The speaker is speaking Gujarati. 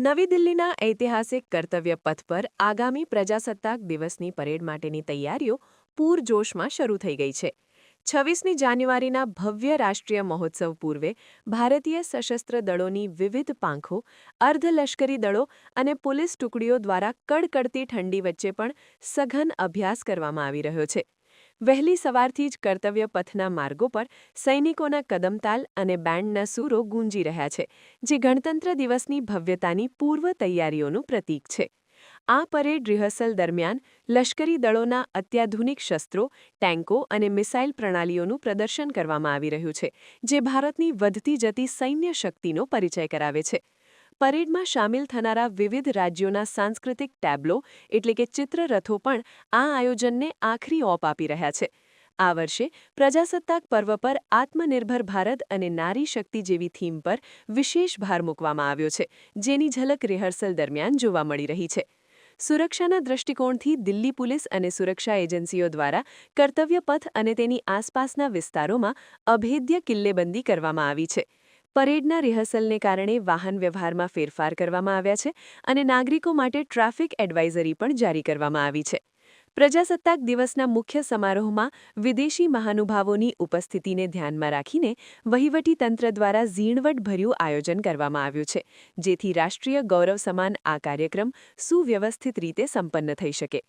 નવી દિલ્હીના ઐતિહાસિક કર્તવ્ય પથ પર આગામી પ્રજાસત્તાક દિવસની પરેડ માટેની તૈયારીઓ પૂરજોશમાં શરૂ થઈ ગઈ છે. છવ્વીસમી જાન્યુઆરીના ભવ્ય રાષ્ટ્રીય મહોત્સવ પૂર્વે ભારતીય સશસ્ત્ર દળોની વિવિધ પાંખો, અર્ધલશ્કરી દળો અને પોલીસ ટુકડીઓ દ્વારા કડકડતી ઠંડી વચ્ચે પણ સઘન અભ્યાસ કરવામાં આવી રહ્યો છે. વહેલી સવારથી જ કર્તવ્ય પથના માર્ગો પર સૈનિકોના કદમતાલ અને બેન્ડના સૂરો ગુંજી રહ્યા છે, જે ગણતંત્ર દિવસની ભવ્યતાની પૂર્વ તૈયારીઓનું પ્રતીક છે. આ પરેડ રિહર્સલ દરમિયાન લશ્કરી દળોના અત્યાધુનિક શસ્ત્રો, ટેન્કો અને મિસાઇલ પ્રણાલીઓનું પ્રદર્શન કરવામાં આવી રહ્યું છે, જે ભારતની વધતી જતી સૈન્ય શક્તિનો પરિચય કરાવે છે. પરેડમાં સામેલ થનારા વિવિધ રાજ્યોના સાંસ્કૃતિક ટેબ્લો એટલે કે ચિત્રરથો પણ આ આયોજનને આખરી ઓપ આપી રહ્યા છે. આ વર્ષે પ્રજાસત્તાક પર્વ પર આત્મનિર્ભર ભારત અને નારી શક્તિ જેવી થીમ પર વિશેષ ભાર મૂકવામાં આવ્યો છે, જેની ઝલક રિહર્સલ દરમિયાન જોવા મળી રહી છે. સુરક્ષાના દૃષ્ટિકોણથી દિલ્હી પોલીસ અને સુરક્ષા એજન્સીઓ દ્વારા કર્તવ્ય પથ અને તેની આસપાસના વિસ્તારોમાં અભેદ્ય કિલ્લેબંધી કરવામાં આવી છે. પરેડના રિહર્સલને કારણે વાહન વ્યવહારમાં ફેરફાર કરવામાં આવ્યા છે અને નાગરિકો માટે ટ્રાફિક એડવાઇઝરી પણ જારી કરવામાં આવી છે. પ્રજાસત્તાક દિવસના મુખ્ય સમારોહમાં વિદેશી મહાનુભાવોની ઉપસ્થિતિને ધ્યાનમાં રાખીને વહીવટીતંત્ર દ્વારા ઝીણવટભર્યું આયોજન કરવામાં આવ્યું છે, જેથી રાષ્ટ્રીય ગૌરવ સમાન આ કાર્યક્રમ સુવ્યવસ્થિત રીતે સંપન્ન થઈ શકે.